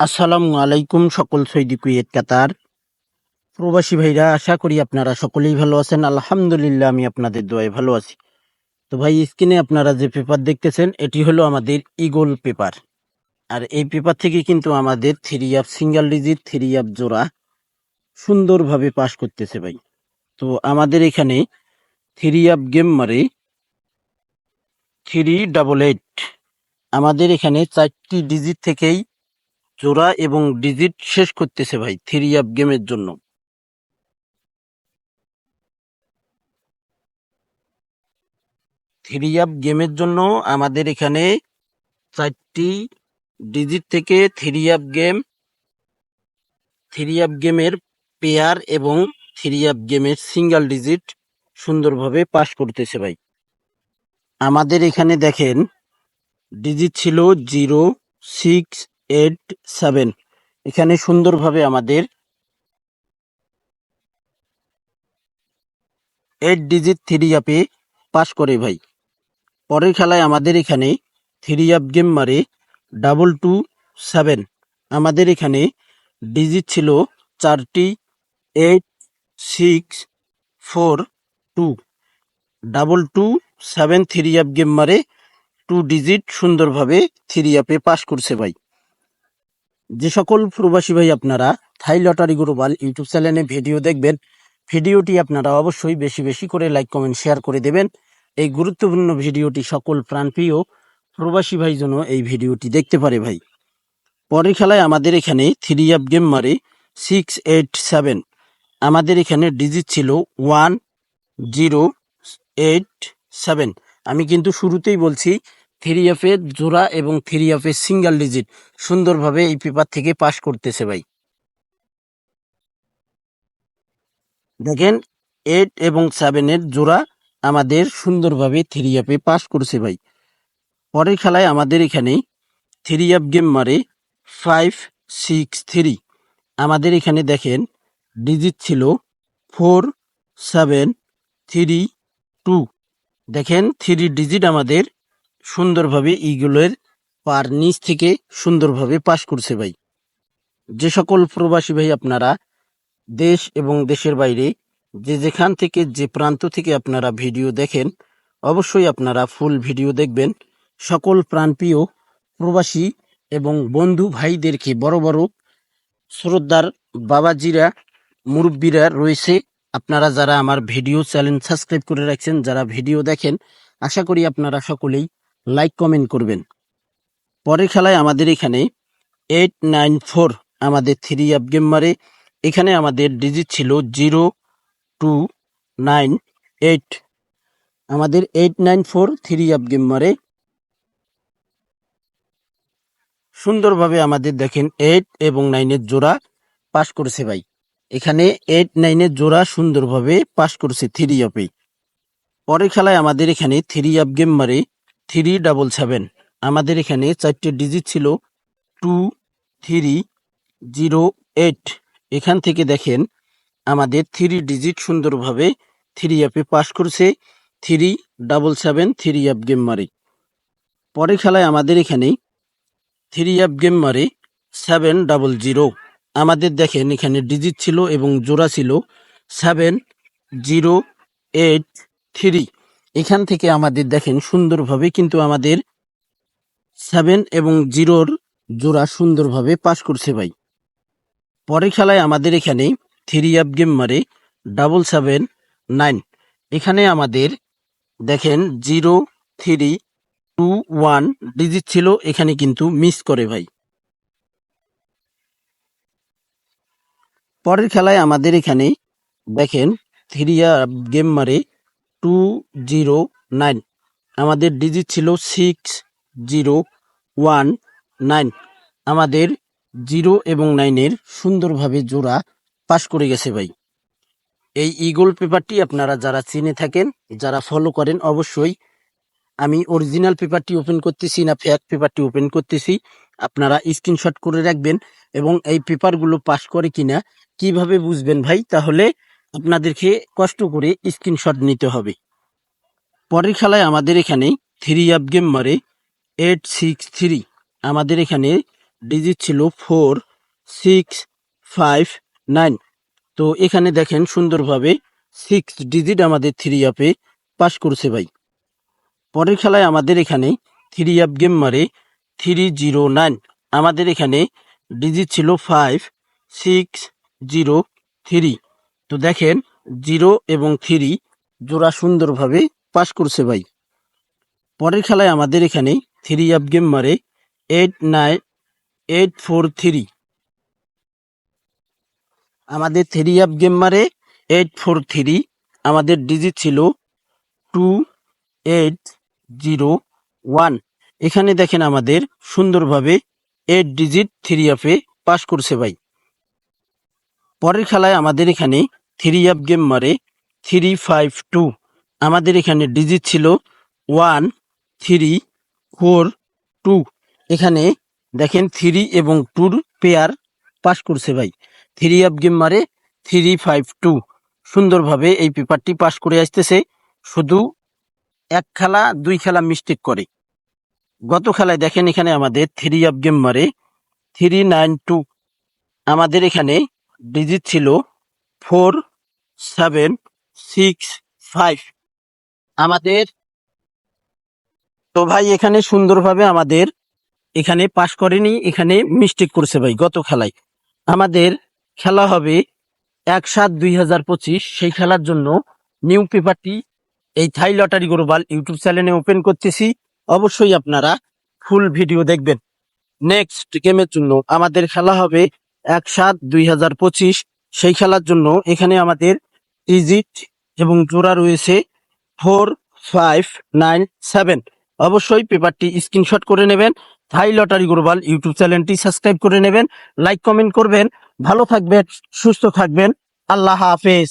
আসসালামু আলাইকুম সকল সৈদি কুয়েত, কাতার। প্রবাসী ভাইরা, আশা করি আপনারা সকলেই ভালো আছেন। আলহামদুলিল্লাহ, আমি আপনাদের দোয়ায় ভালো আছি। তো ভাই, স্ক্রিনে আপনারা যে পেপার দেখতেছেন, এটি হলো আমাদের ইগল পেপার। আর এই পেপার থেকে কিন্তু আমাদের three up single digit, three up জোড়া সুন্দরভাবে পাশ করতেছে ভাই। তো আমাদের এখানে থ্রি অ্যাপ গেম মারে থ্রি ডাবল এইট। আমাদের এখানে চারটি ডিজিট থেকেই জোড়া এবং ডিজিট শেষ করতেছে ভাই, থ্রি অ্যাপ গেমের জন্য। থ্রি অ্যাপ গেমের জন্য আমাদের এখানে চারটি ডিজিট থেকে three up game, three up গেমের পেয়ার এবং থ্রি অ্যাপ গেমের সিঙ্গেল ডিজিট সুন্দরভাবে পাস করতেছে ভাই। আমাদের এখানে দেখেন, ডিজিট ছিল জিরো, সিক্স এইট সেভেন এখানে সুন্দরভাবে আমাদের এইট ডিজিট থ্রি অ্যাপে পাস করে ভাই। পরের খেলায় আমাদের এখানে থ্রি অ্যাপ গেম মারে ডাবল টু সেভেন আমাদের এখানে ডিজিট ছিল চারটি eight six four two double two seven three up game মারে টু ডিজিট সুন্দরভাবে থ্রি অ্যাপে পাস করছে ভাই। যে সকল প্রবাসী ভাই আপনারা থাই লটারি গ্লোবাল ইউটিউব চ্যানেলে ভিডিও দেখবেন, ভিডিওটি আপনারা অবশ্যই বেশি বেশি করে লাইক, কমেন্ট, শেয়ার করে দেবেন। এই গুরুত্বপূর্ণ ভিডিওটি সকল প্রাণপ্রিয় প্রবাসী ভাই যেন এই ভিডিওটি দেখতে পারে ভাই। পরের খেলায় আমাদের এখানে থ্রি অ্যাপ গেম মারে সিক্স এইট সেভেন আমাদের এখানে ডিজিট ছিল ওয়ান জিরো এইট সেভেন আমি কিন্তু শুরুতেই বলছি থ্রি এফের জোড়া এবং থ্রি এফের সিঙ্গেল ডিজিট সুন্দরভাবে এই পেপার থেকে পাস করতেছে ভাই। দেখেন এইট এবং সেভেনের জোড়া আমাদের সুন্দরভাবে থ্রি অ্যাপে পাস করছে ভাই। পরের খেলায় আমাদের এখানে থ্রি অ্যাপ গেম মারে ফাইভ সিক্স থ্রি আমাদের এখানে দেখেন, ডিজিট ছিল ফোর সেভেন থ্রি টু দেখেন থ্রি ডিজিট আমাদের সুন্দরভাবে ইগুলোর পার নিচ থেকে সুন্দরভাবে পাস করছে ভাই। যে সকল প্রবাসী ভাই আপনারা দেশ এবং দেশের বাইরে যে যেখান থেকে, যে প্রান্ত থেকে আপনারা ভিডিও দেখেন, অবশ্যই আপনারা ফুল ভিডিও দেখবেন। সকল প্রাণপ্রিয় প্রবাসী এবং বন্ধু ভাইদেরকে বড় বড় শ্রদ্ধার বাবাজিরা, মুরব্বীরা রয়েছে। আপনারা যারা আমার ভিডিও চ্যানেল সাবস্ক্রাইব করে রাখছেন, যারা ভিডিও দেখেন, আশা করি আপনারা সকলেই লাইক কমেন্ট করবেন। পরের খেলায় আমাদের এখানে এইট নাইন ফোর আমাদের থ্রি অ্যাপ গেম মারে। এখানে আমাদের ডিজিট ছিল জিরো টু নাইন এইট আমাদের eight nine four three up game মারে। সুন্দরভাবে আমাদের দেখেন এইট এবং নাইনের জোড়া পাস করেছে ভাই। এখানে এইট নাইনের জোড়া সুন্দরভাবে পাস করছে থ্রি অ্যাপে পরের খেলায় আমাদের এখানে থ্রি অ্যাপ গেম মারে। থ্রি ডাবল সেভেন আমাদের এখানে চারটে ডিজিট ছিল টু থ্রি জিরো এইট এখান থেকে দেখেন, আমাদের থ্রি ডিজিট সুন্দরভাবে থ্রি অ্যাপে পাস করছে three double seven three up game মারে। পরে খেলায় আমাদের এখানে থ্রি অ্যাপ গেম মারে সেভেন ডাবল জিরো আমাদের দেখেন, এখানে ডিজিট ছিল এবং জোড়া ছিল সেভেন জিরো এইট থ্রি এখান থেকে আমাদের দেখেন সুন্দরভাবে কিন্তু আমাদের সেভেন এবং জিরোর জোড়া সুন্দরভাবে পাশ করছে ভাই। পরের খেলায় আমাদের এখানে থ্রি অ্যাপ গেম মারে ডাবল সেভেন নাইন এখানে আমাদের দেখেন zero three two one digit ছিল, এখানে কিন্তু মিস করে ভাই। পরের খেলায় আমাদের এখানে দেখেন থ্রি অ্যাপ গেম মারে টু জিরো নাইন আমাদের ডিজিট ছিল সিক্স জিরো ওয়ান নাইন আমাদের জিরো এবং নাইনের সুন্দরভাবে জোড়া পাশ করে গেছে ভাই। এই ইগল পেপারটি আপনারা যারা চিনে থাকেন, যারা ফলো করেন, অবশ্যই আমি অরিজিনাল পেপারটি ওপেন করতেছি না ফ্যাক পেপারটি ওপেন করতেছি। আপনারা স্ক্রিনশট করে রাখবেন এবং এই পেপারগুলো পাস করে কিনা, কীভাবে বুঝবেন ভাই? তাহলে আপনাদেরকে কষ্ট করে স্ক্রিনশট নিতে হবে। পরের খেলায় আমাদের এখানে থ্রি অ্যাপ গেম মারে এইট সিক্স থ্রি আমাদের এখানে ডিজিট ছিল ফোর সিক্স ফাইভ নাইন তো এখানে দেখেন সুন্দরভাবে সিক্স ডিজিট আমাদের থ্রি অ্যাপে পাস করছে ভাই। পরের খেলায় আমাদের এখানে three up game three zero zero nine আমাদের এখানে ডিজিট ছিল ফাইভ সিক্স জিরো থ্রি তো দেখেন জিরো এবং থ্রি জোড়া সুন্দরভাবে পাস করছে ভাই। পরের খেলায় আমাদের এখানে থ্রি অ্যাপ গেম মারে eight nine eight four three আমাদের থ্রি অ্যাপ গেম মারে এইট ফোর থ্রি আমাদের ডিজিট ছিল টু এইট জিরো ওয়ান এখানে দেখেন আমাদের সুন্দরভাবে এইট ডিজিট থ্রি অ্যাপে পাস করছে ভাই। পরের খেলায় আমাদের এখানে থ্রি অ্যাপ গেম মারে থ্রি ফাইভ টু আমাদের এখানে ডিজিট ছিল ওয়ান থ্রি ফোর টু এখানে দেখেন থ্রি এবং টুর পেয়ার পাস করছে ভাই। থ্রি অ্যাপ গেম মারে থ্রি ফাইভ টু সুন্দরভাবে এই পেপারটি পাস করে আসতেছে। শুধু এক খেলা, দুই খেলা মিস্টেক করে। গত খেলায় দেখেন এখানে আমাদের থ্রি অ্যাপ গেম মারে থ্রি নাইন টু আমাদের এখানে ডিজিট ছিল ফোর সেভেন সিক্স ফাইভ আমাদের, তো ভাই এখানে সুন্দরভাবে আমাদের এখানে পাশ করেনি, এখানে মিস্টেক করছে ভাই গত খেলায়। আমাদের খেলা হবে এক সাত দুই হাজার পঁচিশ, সেই খেলার জন্য নিউ পেপারটি এই থাই লটারি গ্লোবাল ইউটিউব চ্যানেলে ওপেন করতেছি। অবশ্যই আপনারা ফুল ভিডিও দেখবেন। নেক্সট গেমের জন্য আমাদের খেলা হবে এক সাত দুই হাজার পঁচিশ, সেই খেলার জন্য এখানে আমাদের ইজিট এবং জোড়া রয়েছে ফোর ফাইভ নাইন সেভেন অবশ্যই পেপারটি স্ক্রিনশট করে নেবেন। থাই লটারি গ্লোবাল ইউটিউব চ্যানেলটি সাবস্ক্রাইব করে নেবেন। লাইক, কমেন্ট করবেন। ভালো থাকবেন, সুস্থ থাকবেন। আল্লাহ হাফেজ।